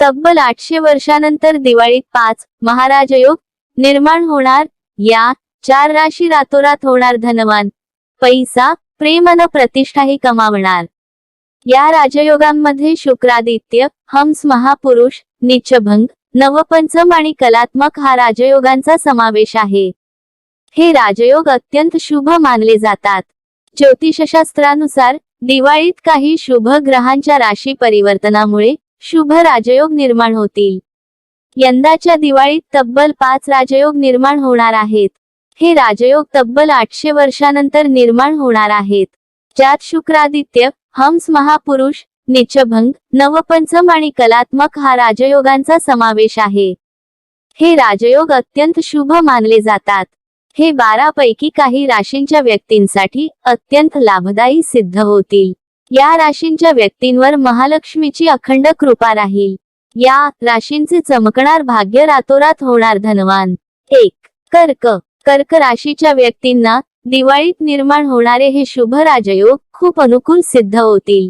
तब्बल आठशे वर्षानंतर दिवाळीत पाच महाराजयोग निर्माण होणार. या चार राशी रातोरात होणार धनवान. पैसा प्रेम अन प्रतिष्ठाही कमावणार. या राजयोगांमध्ये शुक्रादित्य हंस महापुरुष निचभंग नवपंचम आणि कलात्मक हा राजयोगांचा समावेश आहे. हे राजयोग अत्यंत शुभ मानले जातात. ज्योतिषशास्त्रानुसार दिवाळीत काही शुभ ग्रहांच्या राशी परिवर्तनामुळे शुभ राजयोग निर्माण होतील. यंदाच्या दिवाळीत तब्बल पाच राजयोग निर्माण होणार आहेत. हे राजयोग तब्बल आठशे वर्षानंतर निर्माण होणार आहेत. ज्यात शुक्रादित्य हंस महापुरुष निचभंग नवपंचम आणि कलात्मक हा राजयोगांचा समावेश आहे. हे राजयोग अत्यंत शुभ मानले जातात. हे बारा पैकी काही राशींच्या व्यक्तींसाठी अत्यंत लाभदायी सिद्ध होतील. या राशींच्या व्यक्तींवर महालक्ष्मीची अखंड कृपा राहील. या राशींचे चमकणार भाग्य रातोरात होणार धनवान. एक कर्क. कर्क राशीच्या व्यक्तींना दिवाळीत निर्माण होणारे हे शुभ राजयोग खूप अनुकूल सिद्ध होतील.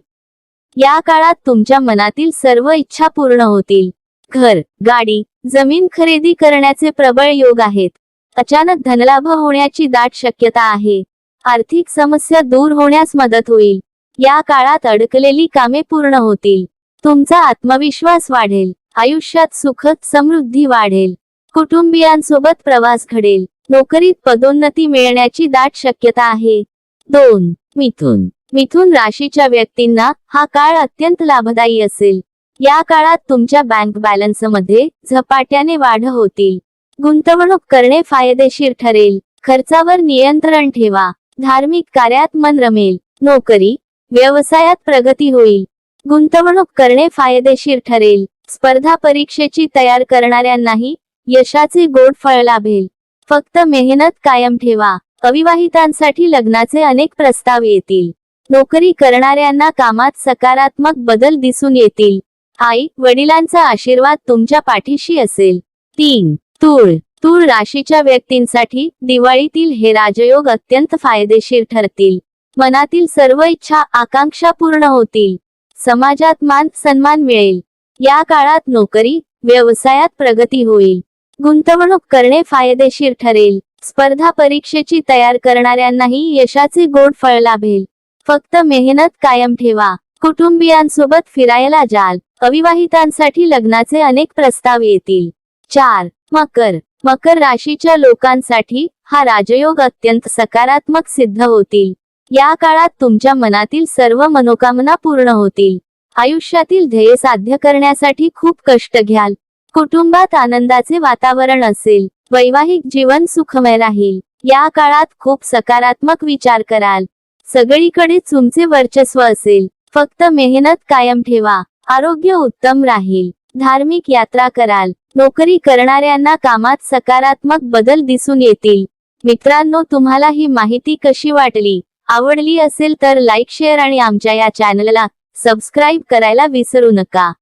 या काळात तुमच्या मनातील सर्व इच्छा पूर्ण होतील. घर गाडी जमीन खरेदी करण्याचे प्रबळ योग आहेत. अचानक धनलाभ होण्याची दाट शक्यता आहे. आर्थिक समस्या दूर होण्यास मदत होईल. या काळात अडकलेली कामे पूर्ण होतील. तुमचा आत्मविश्वास वाढेल. आयुष्यात सुखद समृद्धी वाढेल. कुटुंबियांसोबत प्रवास घडेल. नोकरीत पदोन्नती मिळण्याची दाट शक्यता आहे. दोन. मिथुन. मिथुन राशीच्या व्यक्तींना हा काळ अत्यंत लाभदायी असेल. या काळात तुमच्या बँक बॅलन्समध्ये झपाट्याने वाढ होतील. गुंतवणूक करणे फायदेशीर ठरेल. खर्चावर नियंत्रण ठेवा. धार्मिक कार्यात मन रमेल. नोकरी व्यवसायात प्रगती होईल. गुंतवणूक करणे फायदेशीर ठरेल. स्पर्धा परीक्षेची तयार करणाऱ्यांनाही यशाचे गोड फळ लाभेल. फक्त मेहनत कायम ठेवा. अविवाहितांसाठी लग्नाचे अनेक प्रस्ताव येतील. नोकरी करणाऱ्यांना कामात सकारात्मक बदल दिसून येतील. आई वडिलांचा आशीर्वाद तुमच्या पाठीशी असेल. तीन तूळ. तूळ राशीच्या व्यक्तींसाठी दिवाळीतील हे राजयोग अत्यंत फायदेशीर ठरतील. मनातील सर्व इच्छा आकांक्षा पूर्ण होतील. समाजात मान सन्मान मिळेल. या काळात नोकरी व्यवसायात प्रगती होईल. गुंतवणूक करणे फायदेशीर ठरेल. स्पर्धा परीक्षेची तयार करणाऱ्यांनाही यशाचे गोड फळ लाभेल. फक्त मेहनत कायम ठेवा. कुटुंबियांसोबत फिरायला जाल. अविवाहितांसाठी लग्नाचे अनेक प्रस्ताव येतील. चार. मकर. मकर राशीच्या लोकांसाठी हा राजयोग अत्यंत सकारात्मक सिद्ध होतील. या काळात तुमच्या मनातील सर्व मनोकामना पूर्ण होतील. आयुष्यातील ध्येय साध्य करण्यासाठी खूप कष्ट घ्याल. कुटुंबात आनंदाचे वातावरण असेल. वैवाहिक जीवन सुखमय राहील. या काळात खूप सकारात्मक विचार कराल. सगळीकडे तुमचे वर्चस्व असेल. फक्त मेहनत कायम ठेवा. आरोग्य उत्तम राहील. धार्मिक यात्रा कराल. नोकरी करणाऱ्यांना कामात सकारात्मक बदल दिसून येतील. मित्रांनो तुम्हाला ही माहिती कशी वाटली? आवडली असेल तर लाईक शेअर आणि आमच्या या चॅनलला सबस्क्राईब करायला विसरू नका.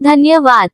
धन्यवाद.